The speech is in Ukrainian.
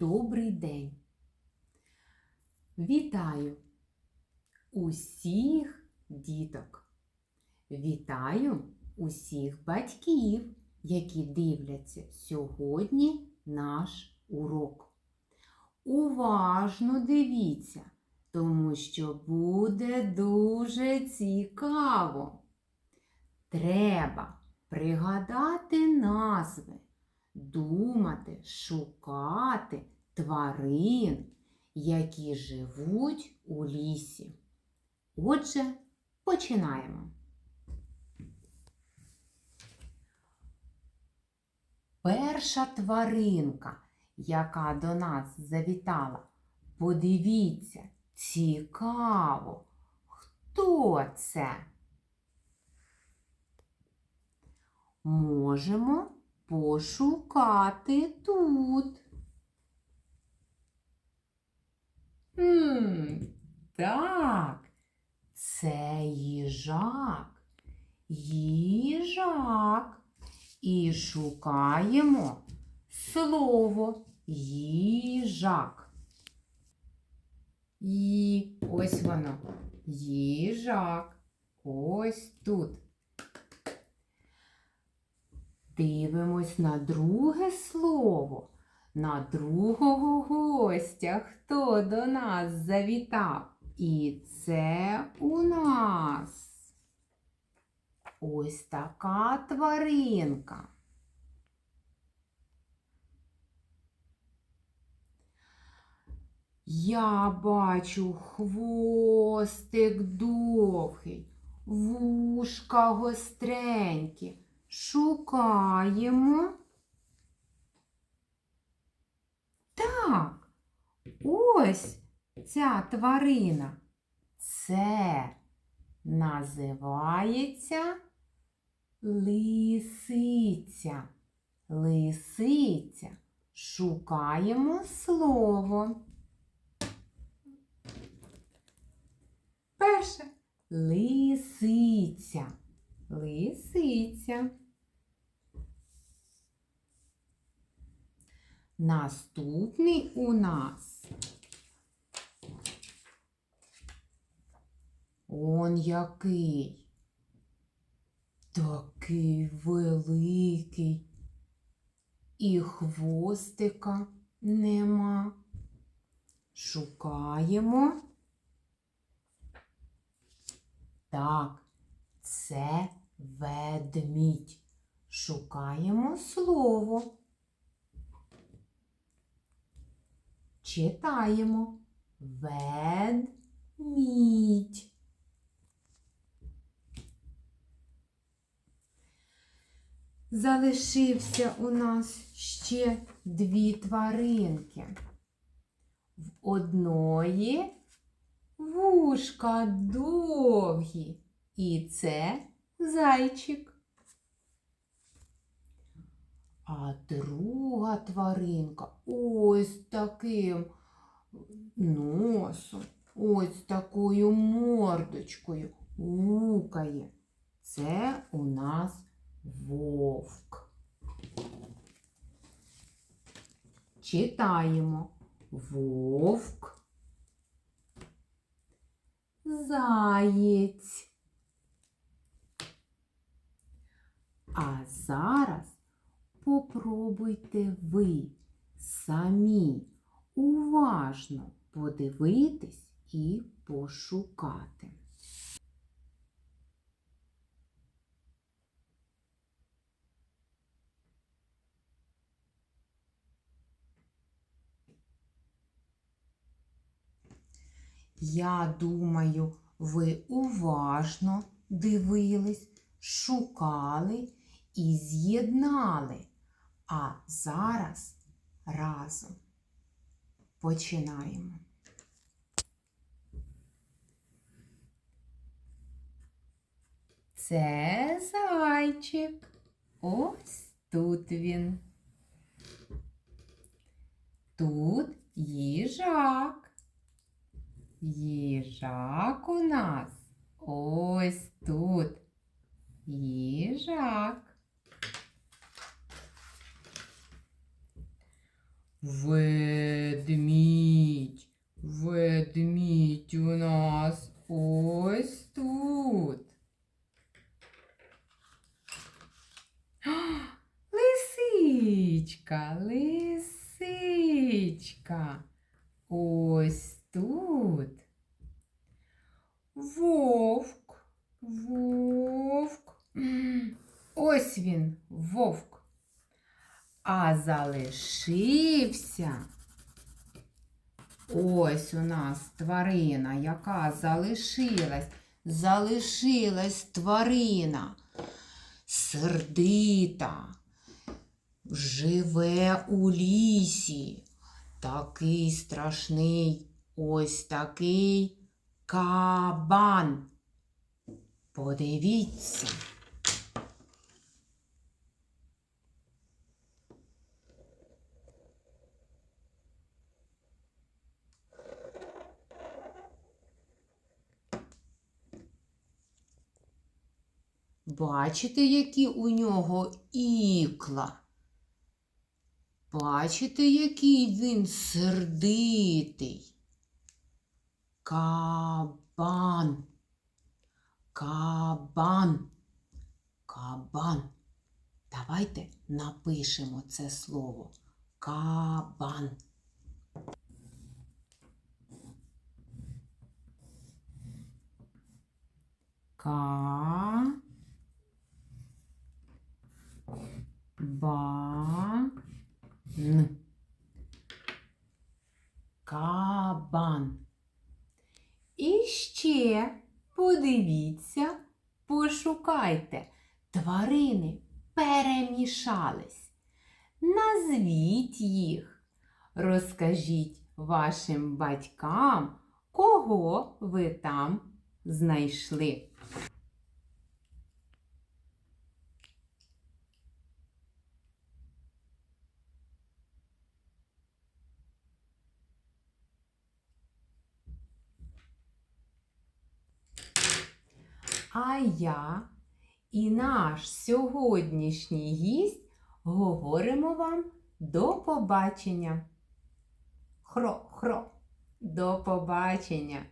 Добрий день! Вітаю усіх діток! Вітаю усіх батьків, які дивляться сьогодні наш урок. Уважно дивіться, тому що буде дуже цікаво. Треба пригадати назви, думати, шукати тварин, які живуть у лісі. Отже, починаємо. Перша тваринка, яка до нас завітала, подивіться, цікаво, хто це? Можемо пошукати тут. Хм, так, це їжак. Їжак. І шукаємо слово їжак. І ось воно. Їжак. Ось тут. Дивимось на друге слово, на другого гостя, хто до нас завітав. І це у нас ось така тваринка. Я бачу хвостик довгий, вушка гостренькі. Шукаємо. Так, ось ця тварина. Це називається лисиця. Лисиця. Шукаємо слово. Перше лисиця. Лисиця. Наступний у нас. Он який. Такий великий. І хвостика нема. Шукаємо. Так, це ведмідь. Шукаємо слово. Читаємо ведмідь. Залишився у нас ще дві тваринки. В одної вушка довгі, і це зайчик. А друга тваринка ось таким носом, ось такою мордочкою гукає. Це у нас вовк. Читаємо вовк, заєць. А зараз попробуйте ви самі уважно подивитись і пошукати. Я думаю, ви уважно дивились, шукали і з'єднали. А зараз разом починаємо. Це зайчик. Ось тут він. Тут їжак. Їжак у нас ось тут. Їжак. Ведмідь. Ведмідь у нас ось тут. Лисичка, лисичка. Ось тут. Вовк, вовк. Ось він, вовк. А залишився. Ось у нас тварина, яка залишилась. Залишилась тварина. Сердита. Живе у лісі. Такий страшний, ось такий кабан. Подивіться. Бачите, які у нього ікла? Бачите, який він сердитий? Кабан. Кабан. Кабан. Давайте напишемо це слово. Кабан. Ка. Ба. Н. Кабан. І ще подивіться, пошукайте. Тварини перемішались. Назвіть їх. Розкажіть вашим батькам, кого ви там знайшли. А я і наш сьогоднішній гість говоримо вам до побачення. Хро, хро, до побачення.